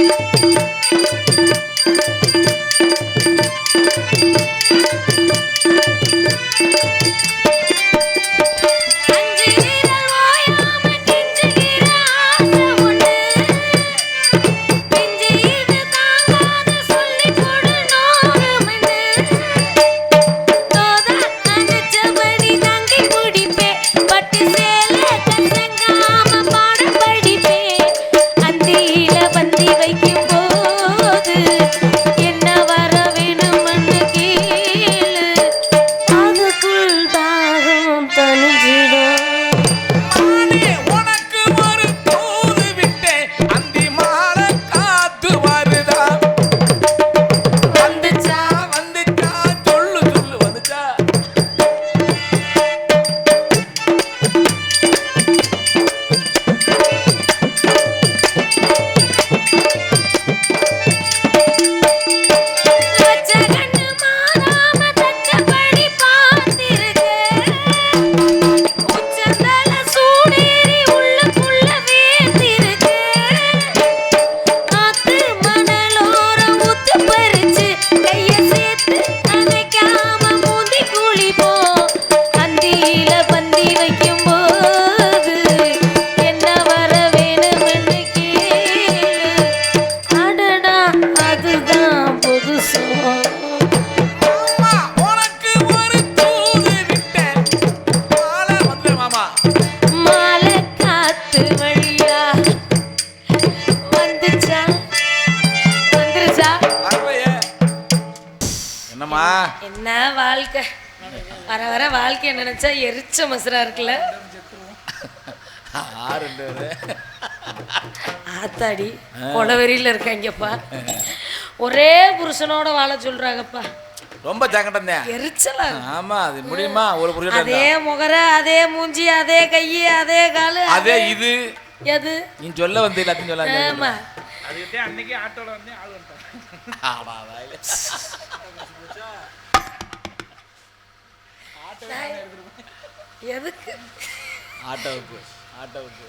Música என்னம்மா? என்ன வாழ்க்கை? வர வர வாழ்க்கைய நினைச்சா எரிச்ச மசுரா இருக்குல்ல? ஆறு. ஆத்தாடி கொலவெறியில இருக்காங்கப்பா. ஒரே புருஷனோட வாழ சொல்றாங்கப்பா. ரொம்ப ஜாக்கிரதை. எரிச்சலா. ஆமா அது முடியுமா? ஒரு புரியுது அதே முகர அதே மூஞ்சி அதே கையி அதே காலு அதே இது. எது? நீ சொல்ல வந்து எல்லாத்தையும் சொல்ல ஆமா. எதுக்கு? ஆட்டோவுக்கு ஆட்டோவுக்கு.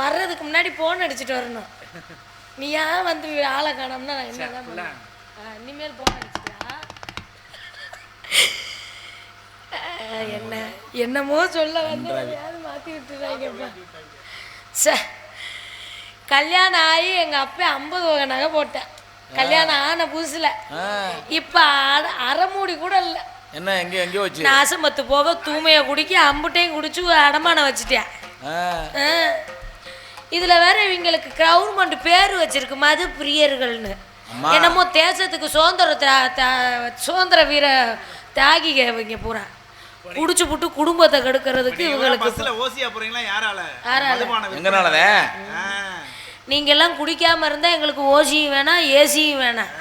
வர்றதுக்கு முன்னாடி போன் அடிச்சிட்டு வரணும். நீ ஏன் வந்து ஆளை காணோம்னா நான் என்னதான் பண்ணுவேன்? இனிமேல் போன் அடிச்சிட்டா என்ன? என்னமோ சொல்ல வந்து எதையாவது மாத்தி விட்டுறாங்கப்பா சே கல்யாணம் ஆகி எங்க அப்பா ஐம்பது வகை நகை போட்டேன். கல்யாணம் ஆன புதுசுல. இப்ப அர- அரை மூடி கூட இல்லை. என்ன எங்க எங்கேயோ வச்சு? நாசமத்து போக தூமையை குடிக்க அம்புட்டையும் குடிச்சு அடமானம் வச்சுட்டேன். இதுல வேற இவங்களுக்கு கவர்மெண்ட் பேர் வச்சிருக்கு மது பிரியர்கள்னு. என்னமோ தேசத்துக்கு சுதந்திர சுதந்திர வீர தியாகிக இவங்க பூரா. குடிச்சு புட்டு குடும்பத்தை கெடுக்கிறதுக்கு இவங்களுக்கு ஓசியா போறீங்களா? யாரால? யாரால? நீங்க எல்லாம் குடிக்காம இருந்தா எங்களுக்கு ஓசியும் வேணாம் ஏசியும் வேணாம்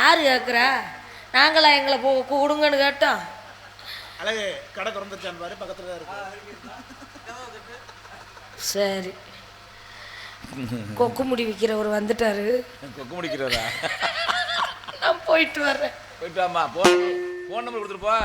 யாரு கேக்குறா? நாங்களா எங்களை போ கொடுங்கன்னு கேட்டோம். அழகு கடை திறந்துச்சான் பாரு பக்கத்துல தான் இருக்கு. சரி. கொக்கு முடி விற்கிறவர் வந்துட்டாரு. கொக்கு முடிக்கிறதா நான் போயிட்டு வர்றேன் போயிட்டு வாமா போ ஃபோன் நம்பர் கொடுத்துட்டு போ.